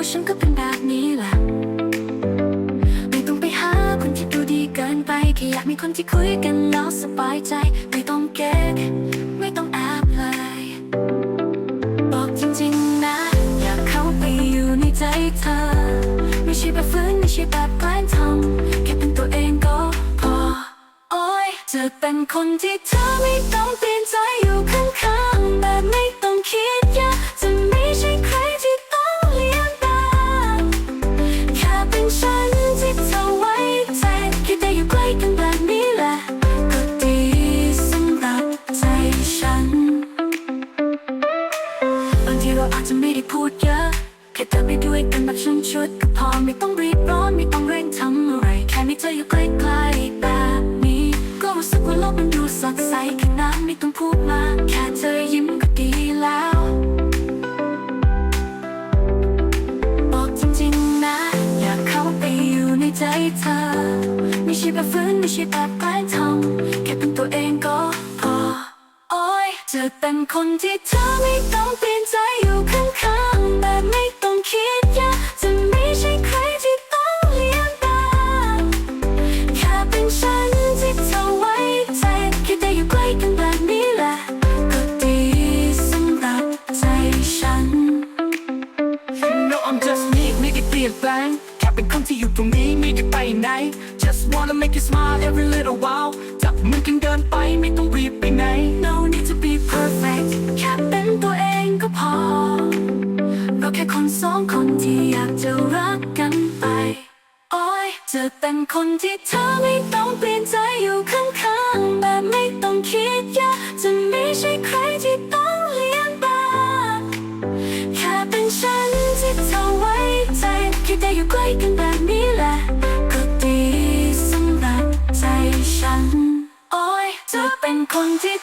ว่าฉันก็เป็นแบบนี้แหละไม่ต้องไปหาคนที่ดูดีเกินไปแค่อยากมีคนที่คุยกันแล้วสบายใจ ไม่ต้องเก๊กไม่ต้องแอบเลยบอกจริงๆนะ อยากเข้าไปอยู่ในใจเธอ ไม่ใช่แบบฝืนไม่ใช่แบบแกล้งทำแค่เป็นตัวเองก็พอ โอ้ยจะเป็นคนที่เธอไม่ต้องเปลี่ยนใจอยู่ข้างๆ ทีเราอาจจะไม่ได้พูดเยอะแค่เธอไปด้วยกันแบบชุนชุดก็พอไม่ต้องรีบร้อนไม่ต้องเร่งทำอะไร แค่มีเธออยู่ใกล้ๆแบบนี้ ก็รู้สึกว่าโลกมันดูสดใสแค่นั้นไม่ต้องพูดมากแค่เธอยิ้มก็ดีแล้วบอกจริงๆนะ อยากเข้าไปอยู่ในใจเธอ ไม่ใช่แบบฝืนไม่ใช่แบบแกล้งทำแค่เป็น ยจะเป็นคนที่เธอไม่ต้องเปลี่ยนใจอยู่ข้างๆแบบไม่ต้องคิดยากจะไม่ใช่ใครที่ต้องเลี้ยงตามแค่เป็นฉันที่เธอไว้ใจแค่ได้อยู่ใกล้กันแบบนี้แหละก็ดีสำหรับใจฉัน You know I'm just me ไม่ได้เปลี่ยนแปลงแค่เป็นคนที่อยู่ตรงนี้ไม่ได้ไปไหน Just wanna make you smile every little while จับมือกันเดินไปไม่ต้องรีบ เราแค่คนสองคนที่อยากจะรักกันไป โอ้ยจะเป็นคนที่เธอไม่ต้องเปลี่ยนใจอยู่ข้างๆแบบไม่ต้องคิดยากจะไม่ใช่ใครที่ต้องเลี้ยงบากแค่เป็นฉันที่เธอไว้ใจแค่ได้อยู่ใกล้กันแบบนี้แหละก็ดีสำหรับใจฉัน โอ้ยจะเป็นคนที่